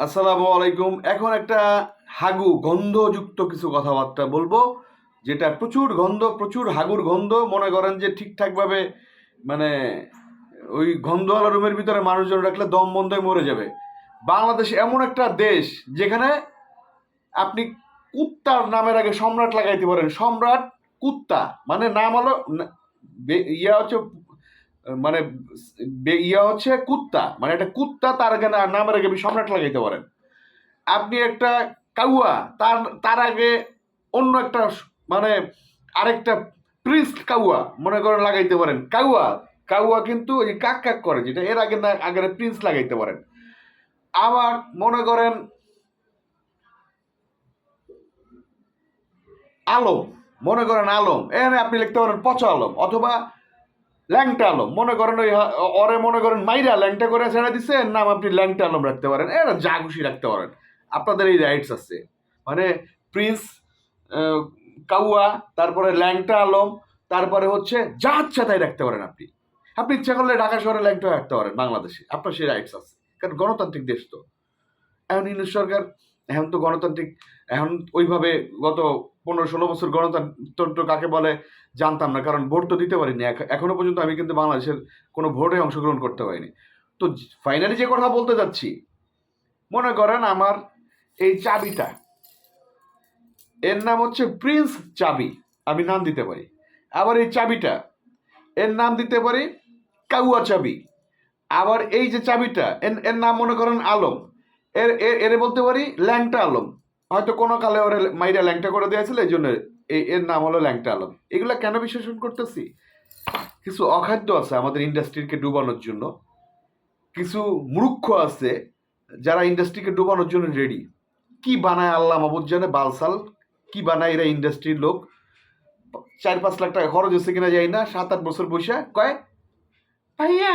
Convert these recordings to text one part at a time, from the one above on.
আসসালামু আলাইকুম। এখন একটা হাগু গন্ধযুক্ত কিছু কথাবার্তা বলব, যেটা প্রচুর গন্ধ, প্রচুর হাগুর গন্ধ। মনে করেন যে ঠিকঠাকভাবে মানে ওই গন্ধওয়ালা রুমের ভিতরে মানুষজন রাখলে দম বন্ধ হয়ে মরে যাবে। বাংলাদেশ এমন একটা দেশ যেখানে আপনি কুত্তার নামের আগে সম্রাট লাগাইতে পারেন। সম্রাট কুত্তা। মানে নাম হলো ইয়া হচ্ছে মানে ইয়া হচ্ছে কুত্তা। মানে একটা কুত্তা তার আগে নামের আগে আপনি সম্রাট লাগাইতে পারেন। আপনি একটা কাউয়া, তার তার আগে অন্য একটা মানে আরেকটা প্রিন্স কাউয়া, মনে করেন লাগাইতে পারেন। কাউয়া কাউয়া কিন্তু ওই কাক কাক করে, যেটা এর আগে না আগে প্রিন্স লাগাইতে পারেন। আবার মনে করেন আলম, মনে করেন আলম। এখানে আপনি লিখতে পারেন পচা আলম, অথবা ল্যাংটা আলম, মনে করেন ওই অরে মনে করেন মাইরা ল্যাংটা করে ছেড়ে এর নাম আপনি ল্যাংটা আলম রাখতে পারেন, এর যা খুশি রাখতে পারেন। আপনাদের এই রাইটস আছে। মানে প্রিন্স কাউয়া, তারপরে ল্যাংটা আলম, তারপরে হচ্ছে যা ইচ্ছা তাই রাখতে পারেন আপনি। আপনি ইচ্ছা করলে ঢাকা শহরে ল্যাংটা রাখতে পারেন বাংলাদেশে, আপনার সেই রাইটস আছে। কারণ গণতান্ত্রিক দেশ তো। এখন ইংলিশ সরকার, এখন তো গণতান্ত্রিক, এখন ওইভাবে গত পনেরো ষোলো বছর গণতন্ত্র কাকে বলে জানতাম না, কারণ ভোট তো দিতে পারিনি। এখ- এখনও পর্যন্ত আমি কিন্তু বাংলাদেশের কোনো ভোটে অংশগ্রহণ করতে পারিনি। তো ফাইনালি যে কথা বলতে যাচ্ছি, মনে করেন আমার এই চাবিটা, এর নাম হচ্ছে প্রিন্স চাবি, আমি নাম দিতে পারি। আবার এই চাবিটা, এর নাম দিতে পারি কাউয়া চাবি। আবার এই যে চাবিটা, এর নাম মনে করেন আলম। এর- এর বলতে পারি ল্যাংটা আলম। হয়তো কোনো কালে ওরা মাইরা ল্যাংটা করে দিয়েছিল, এই জন্য এর নাম হলো ল্যাংটা আলম। এগুলো কেন বিশ্লেষণ করতেছি? কিছু অখাদ্য আছে আমাদের ইন্ডাস্ট্রিকে ডুবানোর জন্য। কিছু মূর্খ আছে যারা ইন্ডাস্ট্রিকে ডুবানোর জন্য রেডি। কি বানায় আল্লাহ মাহবুদ জানে? বালসাল। কি বানায় এরা ইন্ডাস্ট্রির লোক? চার পাঁচ লাখ টাকা খরচ হচ্ছে কিনা যাই না, সাত আট বছর বসে কয়, ভাইয়া,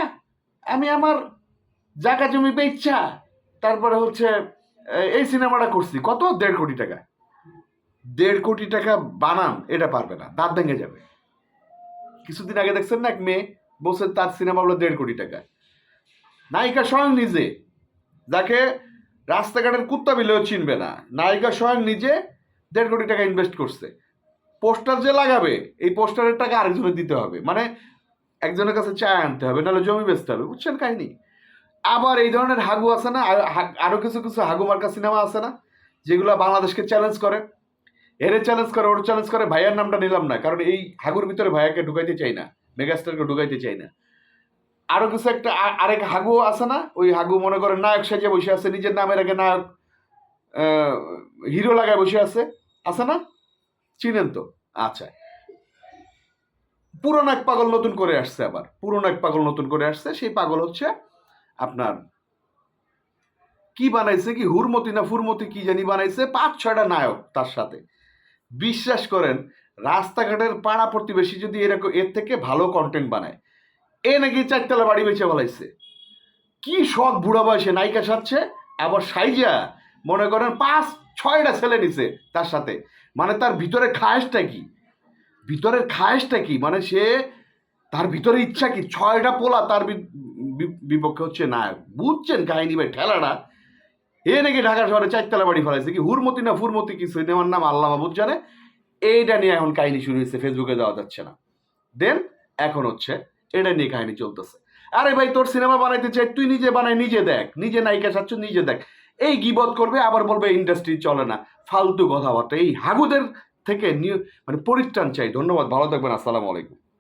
আমি আমার জায়গা জমি বেচা, তারপরে হচ্ছে এই সিনেমাটা করছি। কত? দেড় কোটি টাকা। দেড় কোটি টাকা বানান, এটা পারবে না, দাঁত ভেঙে যাবে। কিছুদিন আগে দেখছেন না এক মেয়ে বলছে, তার সিনেমা হলো দেড় কোটি টাকা। নায়িকা স্বয়ং নিজে, যাকে রাস্তাঘাটের কুত্তা বিলেও চিনবে না। নায়িকা স্বয়ং নিজে দেড় কোটি টাকা ইনভেস্ট করছে। পোস্টার যে লাগাবে, এই পোস্টারের টাকা আরেকজনের দিতে হবে। মানে একজনের কাছে চা আনতে হবে, নাহলে জমি বেচতে হবে। বুঝছেন কাহিনী? আবার এই ধরনের হাগু আছে না? আর- কিছু কিছু হাগু মার্কা সিনেমা আছে না? যেগুলো বাংলাদেশকে চ্যালেঞ্জ করে। এরে চ্যালেঞ্জ করে, ওর চ্যালেঞ্জ করে, ভাইয়ার নামটা নিলাম না। কারণ এই হাগুর ভিতরে ভাইয়াকে ঢুকাইতে চাই না। মেগাস্টারকে ঢুকাইতে চাই না। আরও কিছু একটা আরেক হাগু আছে না? ওই হাগু মনে করেন নায়ক সাজে বসে আছে, নিজের নামের আগে নায়ক হিরো লাগায় বসে আছে। আছে না? চিনেন তো? আচ্ছা। পুরনো এক পাগল নতুন করে আসছে আবার। পুরনো এক পাগল নতুন করে আসছে, সেই পাগল হচ্ছে আপনার কি বানাইছে কি? হুরমতি না ফুরমতি কি জানি বানাইছে? পাঁচ, ছয়টা নায়ক তার সাথে। বিশ্বাস করেন, রাস্তাঘাটের পাড়া প্রতিবেশী যদি এরকম, এর থেকে ভালো কন্টেন্ট বানায়। এ নাকি চারতলা বাড়ি বেঁচে বলাইছে কি শখ বুড়া বয়সে নায়িকা সাজছে, আবার সাইজা, মনে করেন পাঁচ, ছয়টা ছেলে নিছে তার সাথে। মানে তার ভিতরে খায়েসটা কি? ভিতরের খায়েসটা কি? মানে সে, তার ভিতরে ইচ্ছা কি? ছয়টা পোলা তার বিপক্ষে হচ্ছে নায়ক। বুঝছেন কাহিনী ভাই, ঠেলাটা? এ নাকি ঢাকা শহরে চারতলা বাড়ি ফেলাইছে কি? হুরমতি না ফুরমতি কি? সিনেমার নাম আল্লাহ মাহবুদ জানে। এইটা নিয়ে এখন কাহিনী শুরু হয়েছে, ফেসবুকে দেওয়া যাচ্ছে না। দেন, এখন হচ্ছে এটা নিয়ে কাহিনী চলতেছে। আরে ভাই, তোর সিনেমা বানাইতে চাই, তুই নিজে বানাই, নিজে দেখ। নিজে নায়িকা সাচ্ছ নিজে দেখ। এই গিবত করবে, আবার বলবে ইন্ডাস্ট্রি চলে না। ফালতু কথাবার্তা। এই হাগুদের থেকে নিউ মানে পরিত্রাণ চাই। ধন্যবাদ, ভালো থাকবেন, আসসালামু আলাইকুম।